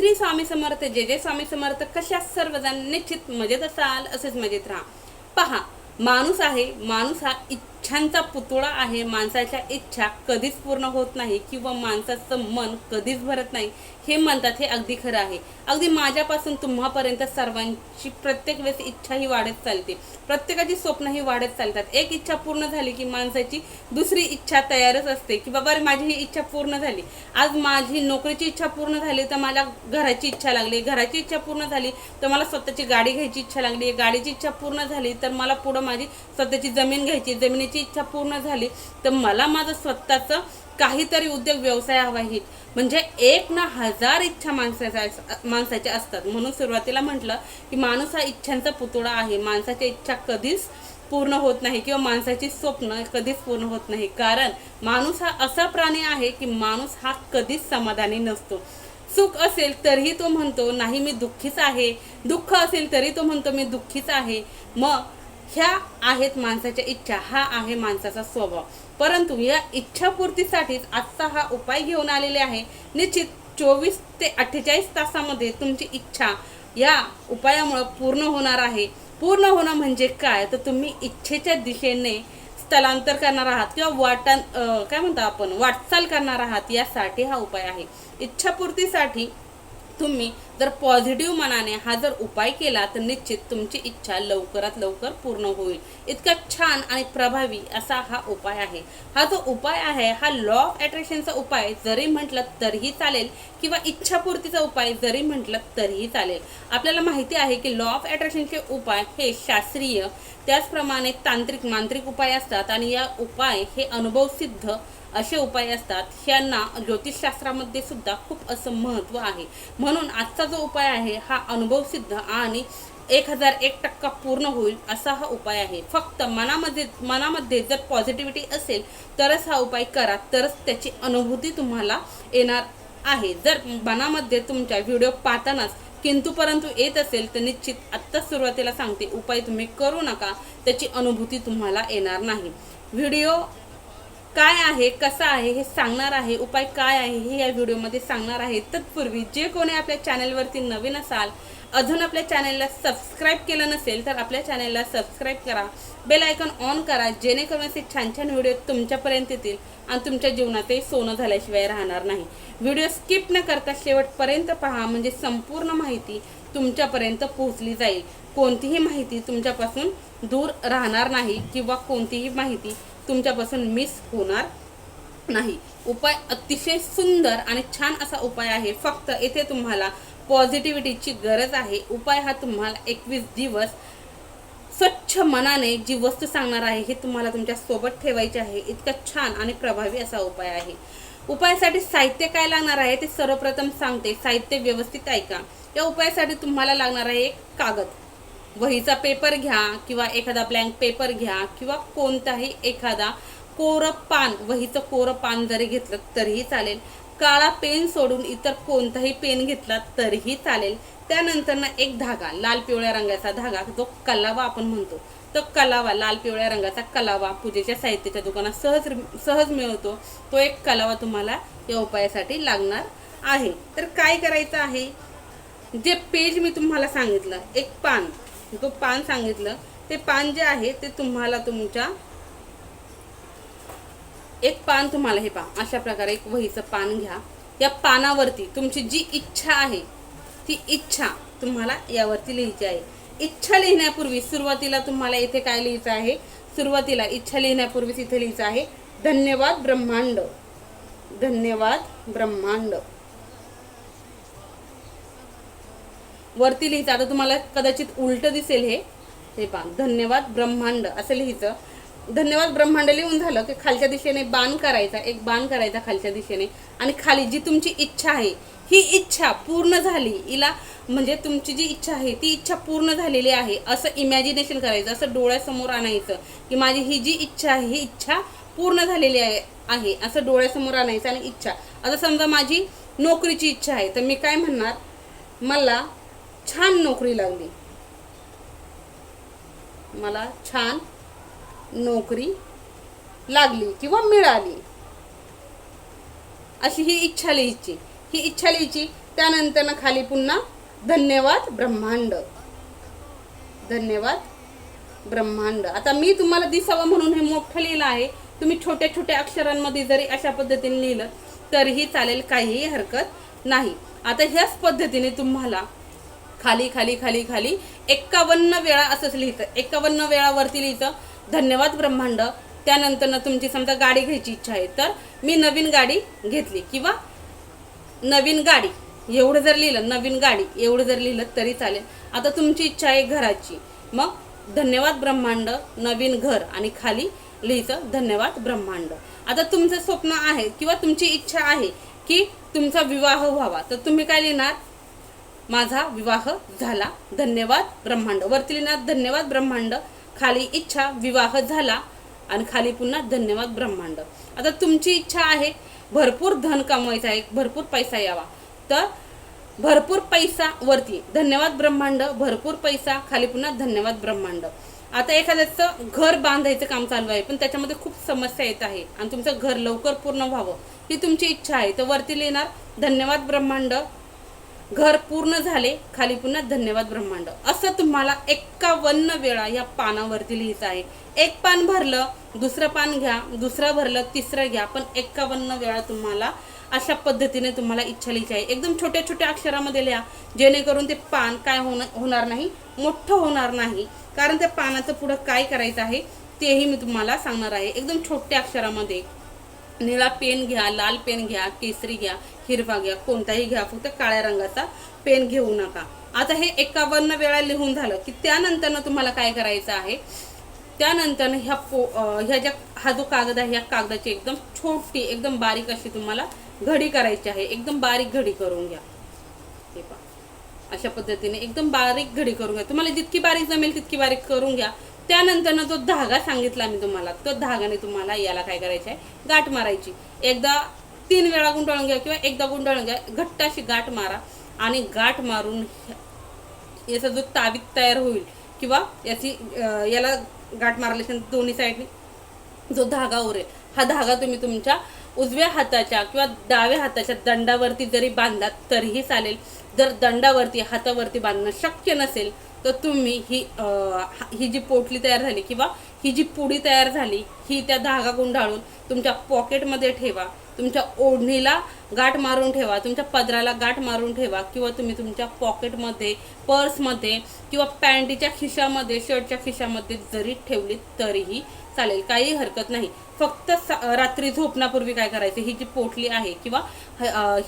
श्री स्वामी समर्थ जे जे स्वामी समर्थ कशा सर्वजण निश्चित मजेत असाल असेच मजेत राहा. पहा माणूस आहे माणूस हा इच्छांचा पुतळा आहे माणसाच्या इच्छा कधीच पूर्ण होत नाही किंवा माणसाचं मन कधीच भरत नाही हे म्हणतात हे अगदी खरं आहे. अगदी माझ्यापासून तुम्हापर्यंत सर्वांची प्रत्येक वेळेस इच्छा ही वाढत चालते. प्रत्येकाची स्वप्न ही वाढत चालतात. एक इच्छा पूर्ण झाली की माणसाची दुसरी इच्छा तयारच असते की बाबा रे माझी ही इच्छा पूर्ण झाली. आज माझी नोकरीची इच्छा पूर्ण झाली तर मला घराची इच्छा लागली. घराची इच्छा पूर्ण झाली तर मला स्वतःची गाडी घ्यायची इच्छा लागली. गाडीची इच्छा पूर्ण झाली तर मला पुढं माझी स्वतःची जमीन घ्यायची. जमिनीची इच्छा पूर्ण झाली तर मला माझं स्वतःचं काहीतरी उद्योग व्यवसाय हवा ही म्हणजे एक ना हजार इच्छा माणसाच्या माणसाच्या असतात. म्हणून सुरुवातीला म्हटलं की माणूस हा इच्छांचा पुतळा आहे. माणसाच्या इच्छा कधीच पूर्ण होत नाही किंवा माणसाची स्वप्न कधीच पूर्ण होत नाही. कारण माणूस हा असा प्राणी आहे की माणूस हा कधीच समाधानी नसतो. सुख असेल तरीही तो म्हणतो नाही मी दुःखीच आहे. दुःख असेल तरी तो म्हणतो मी दुःखीच आहे. मग ह्या आहेत माणसाच्या इच्छा हा आहे माणसाचा स्वभाव. परंतु या इच्छापूर्तीसाठीच आजचा हा उपाय घेऊन आलेले आहे. निश्चित चोवीस ते अठ्ठेचाळीस तासामध्ये तुमची इच्छा या उपायामुळं पूर्ण होणार आहे. पूर्ण होणं म्हणजे काय? तर तुम्ही इच्छेच्या दिशेने स्थलांतर करणार आहात किंवा वाटा काय म्हणतो आपण? वाटचाल करणार आहात यासाठी हा उपाय आहे. इच्छापूर्तीसाठी तुम्ही जर पॉझिटिव्ह मनाने हा जर उपाय केला तर निश्चित तुमची इच्छा लवकरात लवकर पूर्ण होईल. इतका छान आणि प्रभावी असा हा उपाय आहे. हा जो उपाय आहे हा लॉ ऑफ अट्रॅक्शनचा उपाय जरी म्हटलं तरीही चालेल किंवा इच्छापूर्तीचा उपाय जरी म्हटलं तरीही चालेल. आपल्याला माहिती आहे की लॉ ऑफ अट्रॅक्शनचे उपाय हे शास्त्रीय त्याचप्रमाणे तांत्रिक मांत्रिक उपाय असतात आणि या उपाय हे अनुभवसिद्ध असे उपाय असतात यांना ज्योतिषशास्त्रामध्ये सुद्धा खूप असं महत्त्व आहे. म्हणून आजचा जो उपाय आहे हा अनुभवसिद्ध आणि एक हजार एक टक्का पूर्ण होईल असा हा उपाय आहे. फक्त मनामध्ये मनामध्ये जर पॉझिटिव्हिटी असेल तरच हा उपाय करा तरच त्याची अनुभूती तुम्हाला येणार आहे. जर मनामध्ये तुमच्या व्हिडिओ पाहतानाच किंतु परंतु येत असेल तर निश्चित आत्ताच सुरुवातीला सांगते उपाय तुम्ही करू नका त्याची अनुभूती तुम्हाला येणार नाही. व्हिडिओ काय आहे कसा आहे हे सांगणार आहे उपाय काय आहे हे या व्हिडिओमध्ये सांगणार आहे. तत्पूर्वी जे कोणी आपल्या चॅनलवरती नवीन असाल अजून आपल्या चॅनलला सबस्क्राईब केलं नसेल तर आपल्या चॅनलला सबस्क्राईब करा. बेल आयकॉन ऑन करा जेणेकरून असे छान छान व्हिडिओ तुमच्यापर्यंत येतील आणि तुमच्या जीवनातही सोनं झाल्याशिवाय राहणार नाही. व्हिडिओ स्किप न करता शेवटपर्यंत पहा म्हणजे संपूर्ण माहिती तुमच्यापर्यंत पोहोचली जाईल. कोणतीही माहिती तुमच्यापासून दूर राहणार नाही किंवा कोणतीही माहिती तुमच्यापासून मिस होणार नाही. उपाय अतिशय सुंदर आणि छान असा उपाय आहे. फक्त येथे तुम्हाला पॉझिटिव्हिटीची गरज आहे. उपाय हा तुम्हाला एकवीस दिवस स्वच्छ मनाने जी वस्तू सांगणार आहे हे तुम्हाला तुमच्यासोबत ठेवायचे आहे. इतका छान आणि प्रभावी असा उपाय आहे. उपायासाठी साहित्य काय लागणार आहे ते सर्वप्रथम सांगते. साहित्य व्यवस्थित ऐका या उपायासाठी तुम्हाला लागणार आहे एक कागद. वहीचा पेपर घ्या किंवा एखादा ब्लँक पेपर घ्या किंवा कोणताही एखादा कोरं पान वहीचं कोरं पान जरी घेतलं तरीही चालेल. काळा पेन सोडून इतर कोणताही पेन घेतला तरीही चालेल. त्यानंतर ना एक धागा लाल पिवळ्या रंगाचा धागा जो कलावा आपण म्हणतो. तो कलावा लाल पिवळ्या रंगाचा कलावा पूजेच्या साहित्याच्या दुकानात सहज सहज मिळवतो तो एक कलावा तुम्हाला या उपायासाठी लागणार आहे. तर काय करायचं आहे? जे पेज मी तुम्हाला सांगितलं एक पान जो पान सांगितलं ते पान जे आहे ते तुम्हाला तुमच्या एक पान तुम्हाला हे पहा. अशा प्रकारे एक वहीचं पान घ्या. या पानावरती तुमची जी इच्छा आहे ती इच्छा तुम्हाला यावरती लिहायची आहे. इच्छा लिहिण्यापूर्वी सुरुवातीला तुम्हाला इथे काय लिहायचं आहे? सुरुवातीला इच्छा लिहिण्यापूर्वीच इथे लिहायचं आहे धन्यवाद ब्रह्मांड. धन्यवाद ब्रह्मांड. वरती लिहायचं. आता तुम्हाला कदाचित उलट दिसेल हे. हे पहा धन्यवाद ब्रह्मांड असं लिहायचं. धन्यवाद ब्रह्मांड लिहून झालं की खालच्या दिशेने बाण करायचा एक बाण करायचा खालच्या दिशेने. आणि खाली जी तुमची इच्छा आहे ही इच्छा पूर्ण झाली हिला म्हणजे तुमची जी इच्छा आहे ती इच्छा पूर्ण झालेली आहे असं इमॅजिनेशन करायचं असं डोळ्यासमोर आणायचं की माझी ही जी इच्छा आहे ही इच्छा पूर्ण झालेली आहे आहे असं डोळ्यासमोर आणायचं आणि इच्छा. आता समजा माझी नोकरीची इच्छा आहे तर मी काय म्हणणार? मला छान नोकरी लागली. मला छान नोकरी लागली किंवा मिळाली. अशी ही इच्छा लिहायची ही इच्छा लिहायची त्यानंतर खाली पुन्हा धन्यवाद ब्रह्मांड. धन्यवाद ब्रह्मांड. आता मी तुम्हाला दिसावं म्हणून हे मोठं लिहिलं आहे. तुम्ही छोट्या छोट्या अक्षरांमध्ये जरी अशा पद्धतीने लिहिलं तरीही चालेल काहीही हरकत नाही. आता ह्याच पद्धतीने तुम्हाला खाली खाली खाली खाली एक्कावन्न वेळा असंच लिहितं. एक्कावन्न वेळा वरती लिहितं. धन्यवाद ब्रह्मांड. त्यानंतरनं तुमची समजा गाडी घ्यायची इच्छा आहे तर मी नवीन गाडी घेतली. किंवा नवीन गाडी एवढं जर लिहिलं नवीन गाडी एवढं जर लिहिलं तरी चालेल. आता तुमची इच्छा आहे घराची. मग धन्यवाद ब्रह्मांड नवीन घर आणि खाली लिहिचं धन्यवाद ब्रह्मांड. आता तुमचं स्वप्न आहे किंवा तुमची इच्छा आहे की तुमचा विवाह व्हावा तर तुम्ही काय लिहिणार? माझा विवाह झाला. धन्यवाद ब्रह्मांड. वरती लिहिणार धन्यवाद ब्रह्मांड. खाली इच्छा विवाह झाला आणि खाली पुन्हा धन्यवाद ब्रह्मांड. आता तुमची इच्छा आहे भरपूर धन कमवायचं आहे भरपूर पैसा यावा. तर भरपूर पैसा वरती धन्यवाद ब्रह्मांड भरपूर पैसा खाली पुन्हा धन्यवाद ब्रह्मांड. आता एखाद्याचं घर बांधायचं काम चालू आहे पण त्याच्यामध्ये खूप समस्या येत आहे आणि तुमचं घर लवकर पूर्ण व्हावं ही तुमची इच्छा आहे. तर वरती लिहिणार धन्यवाद ब्रह्मांड घर पूर्ण झाले. खाली पुन्हा धन्यवाद ब्रह्मांड. असं तुम्हाला एक्कावन्न वेळा या पानावरती लिहिचं आहे. एक पान भरलं दुसरं पान घ्या दुसरं भरलं तिसरं घ्या पण एक्कावन्न वेळा तुम्हाला अशा पद्धतीने तुम्हाला इच्छा लिहायची आहे. एकदम छोट्या छोट्या अक्षरामध्ये लिहा. जेणेकरून ते पान काय होणं होणार नाही मोठं होणार नाही. कारण त्या पानाचं पुढं काय करायचं आहे तेही मी तुम्हाला सांगणार आहे. एकदम छोट्या अक्षरामध्ये. निळा पेन घ्या लाल पेन घ्या केसरी घ्या हिरवा घ्या कोणताही घ्या फक्त काळ्या रंगाचा पेन घेऊ नका. आता हे एकावन्न वेळा लिहून झालं की त्यानंतरनं तुम्हाला काय करायचं आहे? त्यानंतर ह्या पो ह्या ज्या हा जो कागद आहे ह्या कागदाची एकदम छोटी एकदम बारीक अशी तुम्हाला घडी करायची आहे. एकदम बारीक घडी करून घ्या. हे पहा. अशा पद्धतीने एकदम बारीक घडी करून घ्या. तुम्हाला जितकी बारीक जमेल तितकी बारीक करून घ्या. त्यानंतरनं जो धागा सांगितला मी तुम्हाला तो धागाने तुम्हाला याला काय करायचं आहे? गाठ मारायची. एकदा तीन वेळा गुंडाळून घ्या किंवा एकदा गुंडाळून घ्या. घट्ट अशी गाठ मारा आणि गाठ मारून याचा जो तावीत तयार होईल किंवा याची याला गाठ मारल्याच्या दोन्ही साईडने जो धागा उरेल हा धागा तुम्ही तुमच्या उजव्या हाताच्या किंवा डाव्या हाताच्या दंडावरती जरी बांधलात तरीही चालेल. जर दंडावरती हातावरती बांधणं शक्य नसेल तर तुम्ही ही ही जी पोटली तयार झाली किंवा ही जी पुडी तयार झाली ही त्या धागा गुंडाळून तुमच्या पॉकेटमध्ये ठेवा. तुमच्या ओढणीला गाठ मारून ठेवा तुमच्या पदराला गाठ मारून ठेवा किंवा तुम्ही तुमच्या पॉकेटमध्ये पर्समध्ये किंवा पॅन्टीच्या खिशामध्ये शर्टच्या खिशामध्ये जरी ठेवली तरीही चालेल काही हरकत नाही. फक्त स- रात्री झोपण्यापूर्वी काय करायचं? ही जी पोटली आहे किंवा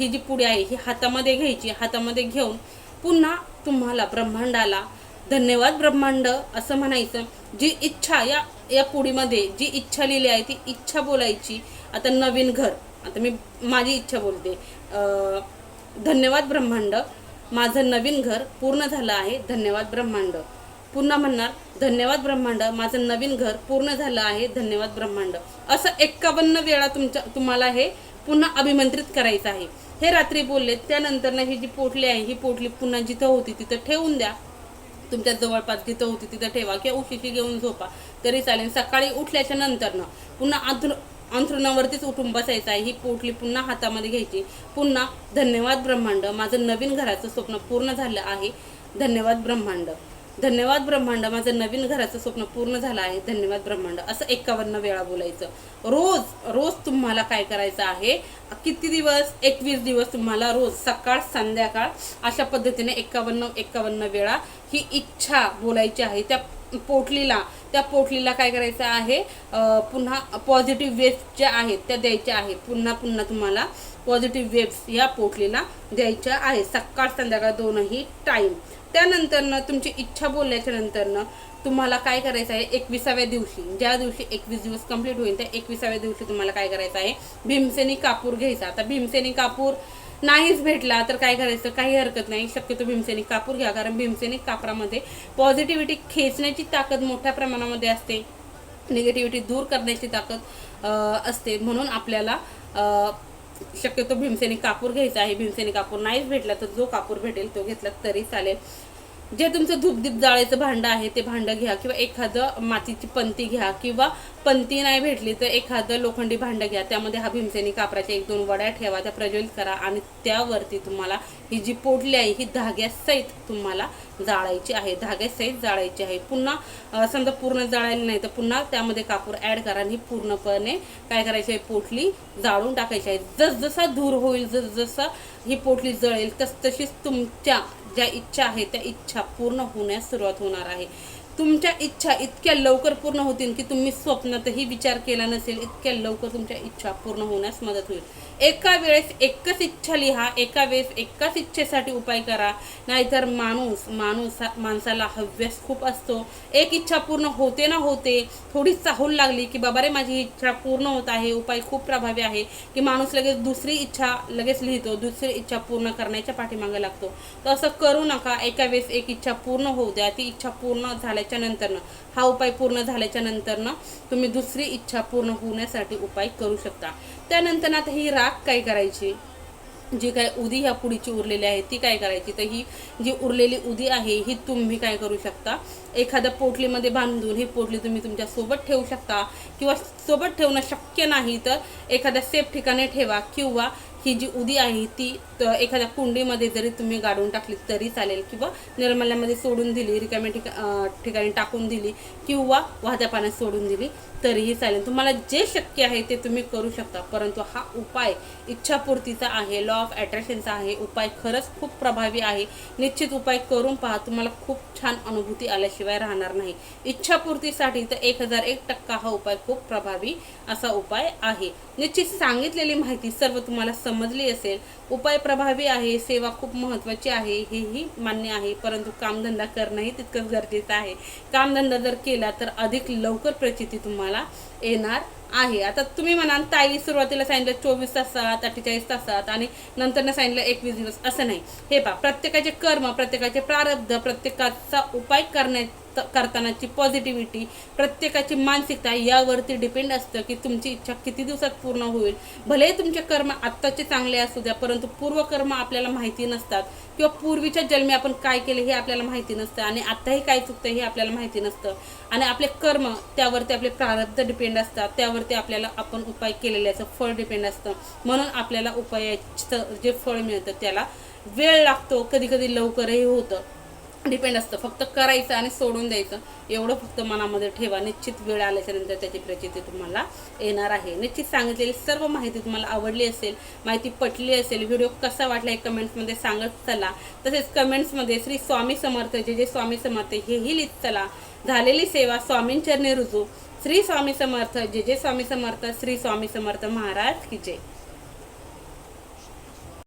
ही जी पुडी आहे ही हातामध्ये घ्यायची हातामध्ये घेऊन पुन्हा तुम्हाला ब्रह्मांडाला धन्यवाद ब्रह्मांड असं म्हणायचं. जी इच्छा या या पुडीमध्ये जी इच्छा लिहिली आहे ती इच्छा बोलायची. आता नवीन घर. आता मी माझी इच्छा बोलते. धन्यवाद ब्रह्मांड. माझं नवीन घर पूर्ण झालं आहे. धन्यवाद ब्रह्मांड. पुन्हा म्हणणार धन्यवाद ब्रह्मांड. माझं नवीन घर पूर्ण झालं आहे. धन्यवाद ब्रह्मांड. असं एक्कावन्न वेळा तुमच्या तुम्हाला हे पुन्हा अभिमंत्रित करायचं आहे. हे रात्री बोलले त्यानंतर ही जी पोटली आहे ही पोटली पुन्हा जिथं होती तिथं ठेवून द्या. तुमच्या जवळपास जिथं होती तिथं ठेवा किंवा उशीशी घेऊन झोपा. तरी चालेल. सकाळी उठल्याच्या नंतरनं पुन्हा अधून अंथरुणावरतीच उठून बसायचं आहे ही पोटली पुन्हा हातामध्ये घ्यायची. पुन्हा धन्यवाद ब्रह्मांड. माझं नवीन घराचं स्वप्न पूर्ण झालं आहे. धन्यवाद ब्रह्मांड. धन्यवाद ब्रह्मांड माझं नवीन घराचं स्वप्न पूर्ण झालं आहे. धन्यवाद ब्रह्मांड. असं एकावन्न वेळा बोलायचं. रोज रोज तुम्हाला काय करायचं आहे? किती दिवस? एकवीस दिवस तुम्हाला रोज सकाळ संध्याकाळ अशा पद्धतीने एकावन्न एकावन्न वेळा ही इच्छा बोलायची आहे. त्या पोटलीला त्या पोटलीला काय करायचं आहे पुन्हा पॉझिटिव्ह वेव्स ज्या आहेत त्या द्यायच्या आहेत. पुन्हा पुन्हा तुम्हाला पॉझिटिव्ह वेव्स या पोटलीला द्यायच्या आहेत. सकाळ संध्याकाळ दोनही टाईम त्यानंतरनं तुमची इच्छा बोलल्याच्या नंतरनं तुम्हाला काय करायचं आहे एकविसाव्या दिवशी ज्या दिवशी एकवीस दिवस कंप्लीट होईल त्या एकविसाव्या दिवशी तुम्हाला काय करायचं आहे भीमसेनी कापूर घ्यायचा. आता भीमसेनी कापूर नाहीच भेटला तर काय करायचं? काही हरकत नाही. शक्यतो भीमसेनी कापूर घ्या. कारण भीमसेनिक कापरामध्ये पॉझिटिव्हिटी खेचण्याची ताकद मोठ्या प्रमाणामध्ये असते. निगेटिव्हिटी दूर करण्याची ताकद असते. म्हणून आपल्याला शक्यतो भीमसेनी कापूर घ्यायचा आहे. भीमसेनी कापूर नाहीच भेटला तर जो कापूर भेटेल तो घेतला तरी चालेल. जे तुमचं धूपदीप जाळायचं भांडं आहे ते भांडं घ्या किंवा एखादं मातीची पंती घ्या किंवा पंती नाही भेटली तर एखादं लोखंडी भांडं घ्या. त्यामध्ये हा भीमसेनी कापराच्या एक दोन वड्या ठेवा त्या प्रज्वलित करा आणि त्यावरती तुम्हाला ही जी पोटली आहे ही धाग्यासहित तुम्हाला जाळायची आहे. धाग्यासहित जाळायची आहे. पुन्हा समजा पूर्ण जाळायला नाही तर पुन्हा त्यामध्ये कापूर ॲड करा आणि पूर्णपणे काय करायची आहे पोटली जाळून टाकायची आहे. जसजसा धूर होईल जसजसा ही पोटली जळेल तस तशीच तुमच्या ज्या इच्छा आहेत त्या इच्छा पूर्ण होण्यास सुरुवात होणार आहे. तुमच्या इच्छा इतक्या लवकर पूर्ण होतील की तुम्ही स्वप्नातही विचार केला नसेल इतक्या लवकर तुमच्या इच्छा पूर्ण होण्यास मदत होईल. एका वेळेस एकच इच्छा लिहा एका वेळेस एकाच इच्छेसाठी उपाय करा. नाहीतर माणूस माणूस हा- माणसाला हव्यास खूप असतो. एक इच्छा पूर्ण होते ना होते थोडी चाहूल लागली की बाबा रे माझी इच्छा पूर्ण होत आहे उपाय खूप प्रभावी आहे की माणूस लगेच दुसरी इच्छा लगेच लिहितो दुसरी इच्छा पूर्ण करण्याच्या पाठीमागे लागतो. तर असं करू नका एका वेळेस एक इच्छा पूर्ण होऊ द्या ती इच्छा पूर्ण झाल्या झाल्याच्या नंतरनं हा उपाय पूर्ण झाल्याच्या नंतरनं तुम्ही दुसरी इच्छा पूर्ण होण्यासाठी उपाय करू शकता. त्यानंतर आता ही राख काय करायची? जी काय उदी ह्या पुडीची उरलेली आहे ती काय करायची? तर ही जी उरलेली उदी आहे ही तुम्ही काय करू शकता? एखाद्या पोटलीमध्ये बांधून ही पोटली तुम्ही तुमच्यासोबत ठेवू शकता किंवा सोबत ठेवणं शक्य नाही तर एखाद्या सेफ ठिकाणी ठेवा किंवा ही जी उदी आहे ती तर एखाद्या कुंडीमध्ये जरी तुम्ही गाडून टाकली तरी चालेल किंवा निर्मल्यामध्ये सोडून दिली रिकाम्या ठिका ठिकाणी टाकून दिली किंवा वाहत्या पाण्यात सोडून दिली तरीही चालेल. तुम्हाला जे शक्य आहे ते तुम्ही करू शकता. परंतु हा उपाय इच्छापूर्तीचा आहे लॉ ऑफ अट्रॅक्शनचा आहे. उपाय खरंच खूप प्रभावी आहे. निश्चित उपाय करून पहा तुम्हाला खूप छान अनुभूती आल्याशिवाय राहणार नाही. इच्छापूर्तीसाठी तर एक हजार एक टक्का हा उपाय खूप प्रभावी असा उपाय आहे. निश्चित सांगितलेली माहिती सर्व तुम्हाला समजली असेल उपाय प्रभावी आहे सेवा खूप महत्त्वाची आहे हेही मान्य आहे. परंतु कामधंदा करणंही तितकंच गरजेचं आहे. कामधंदा जर केला तर अधिक लवकर प्रचिती तुम्हाला येणार आहे. आता तुम्ही म्हणाल ताई सुरुवातीला सांगितलं चोवीस तासात अठ्ठेचाळीस तासात आणि नंतर सांगितलं एकवीस दिवस असं नाही. हे पहा प्रत्येकाचे कर्म प्रत्येकाचे प्रारब्ध प्रत्येकाचा उपाय करण्यात करतानाची पॉझिटिव्हिटी प्रत्येकाची मानसिकता यावरती डिपेंड असतं की तुमची इच्छा किती दिवसात पूर्ण होईल. भलेही तुमचे कर्म आत्ताचे चांगले असू द्या परंतु पूर्वकर्म आपल्याला माहिती नसतात. किंवा पूर्वीच्या जन्मी आपण काय केले हे आपल्याला माहिती नसतं आणि आत्ताही काय चुकतं हे आपल्याला माहिती नसतं. आणि आपले कर्म त्यावरती आपले प्रारब्ध डिपेंड असतात. त्यावरती आपल्याला आपण उपाय केलेल्याचं फळ डिपेंड असतं. म्हणून आपल्याला उपायाचं जे फळ मिळतं त्याला वेळ लागतो. कधी कधी लवकरही होतं. डिपेंड असतं. फक्त करायचं आणि सोडून द्यायचं. एवढं फक्त मनामध्ये ठेवा. निश्चित वेळ आल्याच्यानंतर त्याची प्रचिती तुम्हाला येणार आहे. निश्चित सांगितलेली सर्व माहिती तुम्हाला आवडली असेल माहिती पटली असेल व्हिडिओ कसा वाटला हे कमेंट्समध्ये सांगत चला. तसेच कमेंट्समध्ये श्री स्वामी समर्थ जे जे स्वामी समर्थ हेही लिहित चला. झालेली सेवा स्वामींचरणी रुजू. श्री स्वामी समर्थ जे जे स्वामी समर्थ श्री स्वामी समर्थ महाराज की जय.